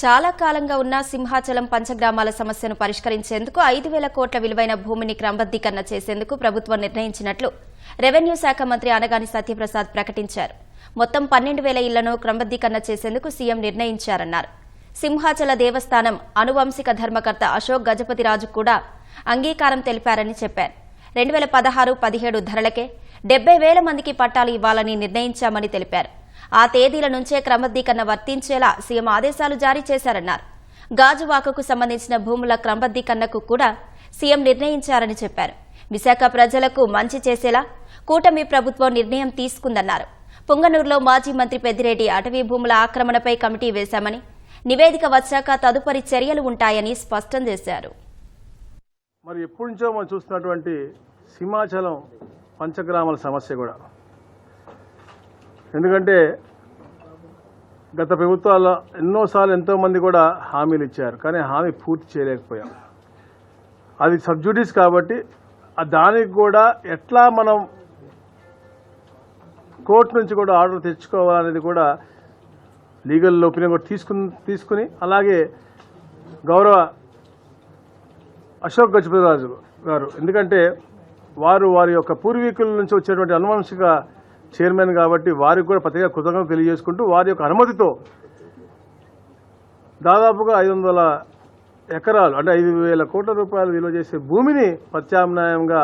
చాలా కాలంగా ఉన్న సింహాచలం పంచగ్రామాల సమస్యను పరిష్కరించేందుకు ఐదు వేల కోట్ల విలువైన భూమిని క్రమబద్దీకరణ చేసేందుకు ప్రభుత్వం నిర్ణయించినట్లు రెవెన్యూ శాఖ మంత్రి అనగాని సత్యప్రసాద్ ప్రకటించారు. మొత్తం పన్నెండు వేల ఇళ్ళను క్రమబద్దీకరణ చేసేందుకు సీఎం నిర్ణయించారన్నారు. సింహాచల దేవస్థానం అనువంశిక ధర్మకర్త అశోక్ గజపతిరాజు కూడా అంగీకారం తెలిపారని చెప్పారు. రెండు వేల పదహారు పదిహేడు ధరలకే డెబ్బై వేల మందికి పట్టాలు ఇవ్వాలని నిర్ణయించామని తెలిపారు. ఆ తేదీల నుంచే క్రమబద్దీకరణ వర్తించేలా సీఎం ఆదేశాలు జారీ చేశారన్నారు. గాజువాకకు సంబంధించిన భూముల క్రమబద్దీకరణకు కూడా సీఎం నిర్ణయించారని చెప్పారు. విశాఖ ప్రజలకు మంచి చేసేలా కూటమి ప్రభుత్వం నిర్ణయం తీసుకుందన్నారు. పుంగనూరులో మాజీ మంత్రి పెద్దిరెడ్డి అటవీ భూముల ఆక్రమణపై కమిటీ వేశామని నివేదిక వచ్చాక తదుపరి చర్యలు ఉంటాయని స్పష్టం చేశారు. మరి ఎప్పటి నుంచో మనం చూస్తున్నటువంటి సింహాచలం పంచగ్రామాల సమస్య కూడా. ఎందుకంటే గత ప్రభుత్వాల్లో ఎన్నోసార్లు ఎంతోమంది కూడా హామీలు ఇచ్చారు కానీ హామీ పూర్తి చేయలేకపోయాం. అది సబ్జుడీస్ కాబట్టి దానికి కూడా ఎట్లా మనం కోర్టు నుంచి కూడా ఆర్డర్ తెచ్చుకోవాలనేది కూడా లీగల్ ఒపీనియన్ కూడా తీసుకుని తీసుకుని అలాగే గౌరవ అశోక్ గజపతిరాజు గారు ఎందుకంటే వారు వారి యొక్క పూర్వీకుల నుంచి వచ్చేటువంటి అనువంశిక చైర్మన్ కాబట్టి వారికి కూడా ప్రత్యేక కృతజ్ఞత తెలియజేసుకుంటూ వారి యొక్క అనుమతితో దాదాపుగా ఐదు వందల ఎకరాలు అంటే ఐదు వేల కోట్ల రూపాయలు విలువ చేసే భూమిని ప్రత్యామ్నాయంగా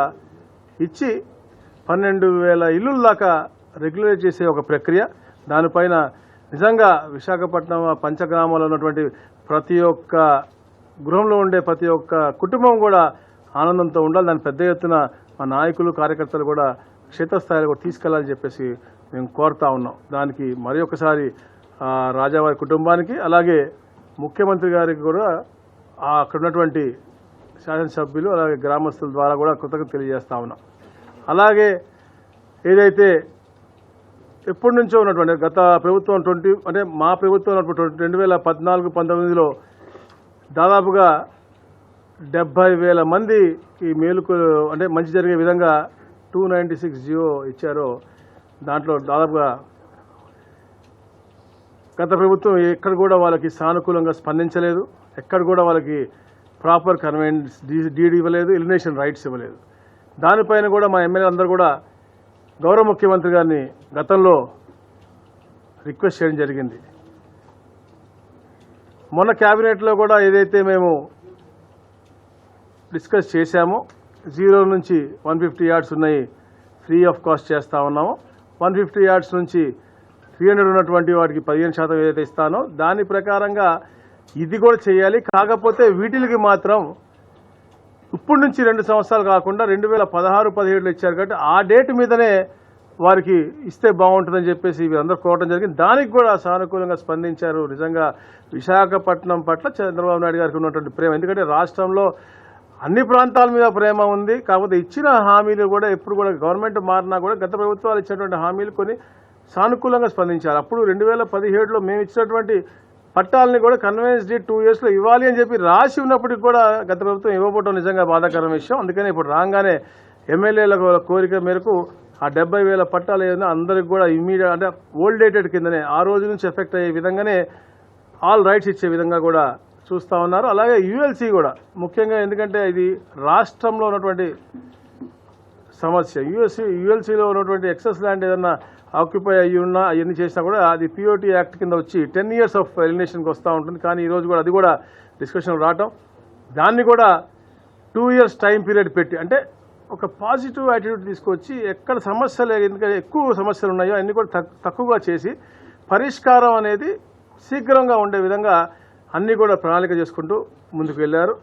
ఇచ్చి పన్నెండు వేల ఇల్లుల దాకా రెగ్యులేట్ చేసే ఒక ప్రక్రియ. దానిపైన నిజంగా విశాఖపట్నం పంచగ్రామాలు పంచగ్రామాల్లో ఉన్నటువంటి ప్రతి ఒక్క గృహంలో ఉండే ప్రతి ఒక్క కుటుంబం కూడా ఆనందంతో ఉండాలి. దాని పెద్ద ఎత్తున మా నాయకులు కార్యకర్తలు కూడా క్షేత్రస్థాయిలో కూడా తీసుకెళ్ళాలని చెప్పేసి మేము కోరుతా ఉన్నాం. దానికి మరి ఒకసారి రాజావారి కుటుంబానికి అలాగే ముఖ్యమంత్రి గారికి కూడా అక్కడ ఉన్నటువంటి శాసనసభ్యులు అలాగే గ్రామస్తుల ద్వారా కూడా కృతజ్ఞత తెలియజేస్తా ఉన్నాం. అలాగే ఏదైతే ఎప్పటి నుంచో ఉన్నటువంటి గత ప్రభుత్వం ట్వంటీ అంటే మా ప్రభుత్వం ఉన్నటువంటి రెండు వేల పద్నాలుగు పంతొమ్మిదిలో దాదాపుగా డెబ్బై వేల మందికి మేలుకు అంటే మంచి జరిగే విధంగా టూ నైంటీ సిక్స్ జియో ఇచ్చారో దాంట్లో దాదాపుగా గత ప్రభుత్వం ఎక్కడ కూడా వాళ్ళకి సానుకూలంగా స్పందించలేదు ఎక్కడ కూడా వాళ్ళకి ప్రాపర్ కన్వెన్స్ డీడీ ఇవ్వలేదు ఎలిమినేషన్ రైట్స్ ఇవ్వలేదు. దానిపైన కూడా మా ఎమ్మెల్యే అందరూ కూడా గౌరవ ముఖ్యమంత్రి గారిని గతంలో రిక్వెస్ట్ చేయడం జరిగింది. మొన్న క్యాబినెట్లో కూడా ఏదైతే మేము డిస్కస్ చేశామో జీరో నుంచి వన్ ఫిఫ్టీ యార్డ్స్ ఉన్నాయి ఫ్రీ ఆఫ్ కాస్ట్ చేస్తూ ఉన్నాము. వన్ ఫిఫ్టీ యార్డ్స్ నుంచి త్రీ హండ్రెడ్ ఉన్నటువంటి వాటికి పదిహేను శాతం ఏదైతే ఇస్తానో దాని ప్రకారంగా ఇది కూడా చేయాలి. కాకపోతే వీటికి మాత్రం ఇప్పటి నుంచి రెండు సంవత్సరాలు కాకుండా రెండు వేల పదహారు పదిహేడులో ఇచ్చారు కాబట్టి ఆ డేట్ మీదనే వారికి ఇస్తే బాగుంటుందని చెప్పేసి వీరందరూ కోరడం జరిగింది. దానికి కూడా సానుకూలంగా స్పందించారు. నిజంగా విశాఖపట్నం పట్ల చంద్రబాబు నాయుడు గారికి ఉన్నటువంటి ప్రేమ. ఎందుకంటే రాష్ట్రంలో అన్ని ప్రాంతాల మీద ప్రేమ ఉంది. కాకపోతే ఇచ్చిన హామీలు కూడా ఎప్పుడు కూడా గవర్నమెంట్ మారినా కూడా గత ప్రభుత్వాలు ఇచ్చినటువంటి హామీలు కొన్ని సానుకూలంగా స్పందించారు. అప్పుడు రెండు వేల పదిహేడులో మేము ఇచ్చినటువంటి పట్టాలని కూడా కన్వెన్స్ డేట్ టూ ఇయర్స్లో ఇవ్వాలి అని చెప్పి రాసి ఉన్నప్పటికి కూడా గత ప్రభుత్వం ఇవ్వకపోవడం నిజంగా బాధాకరం విషయం. అందుకని ఇప్పుడు రాగానే ఎమ్మెల్యేల కోరిక మేరకు ఆ డెబ్బై వేల పట్టాలు ఏదైనా అందరికి కూడా ఇమీడియట్ అంటే ఓల్డ్ డేటెడ్ కిందనే ఆ రోజు నుంచి ఎఫెక్ట్ అయ్యే విధంగానే ఆల్ రైట్స్ ఇచ్చే విధంగా కూడా చూస్తూ ఉన్నారు. అలాగే యుఎల్సి కూడా. ముఖ్యంగా ఎందుకంటే ఇది రాష్ట్రంలో ఉన్నటువంటి సమస్య. యుఎస్సి యుఎల్సీలో ఉన్నటువంటి ఎక్సెస్ ల్యాండ్ ఏదన్నా ఆక్యుపై అయ్యి ఉన్నా అవన్నీ చేసినా కూడా అది పిఓటీ యాక్ట్ కింద వచ్చి టెన్ ఇయర్స్ ఆఫ్ ఎలిమినేషన్కి వస్తూ ఉంటుంది. కానీ ఈరోజు కూడా అది కూడా డిస్కషన్ రావటం. దాన్ని కూడా టూ ఇయర్స్ టైం పీరియడ్ పెట్టి అంటే ఒక పాజిటివ్ యాటిట్యూడ్ తీసుకొచ్చి ఎక్కడ సమస్యలు ఎందుకంటే ఎక్కువ సమస్యలు ఉన్నాయో అన్నీ కూడా తక్- తక్కువగా చేసి పరిష్కారం అనేది శీఘ్రంగా ఉండే విధంగా అన్నీ కూడా ప్రణాళిక చేసుకుంటూ ముందుకు వెళ్ళారు.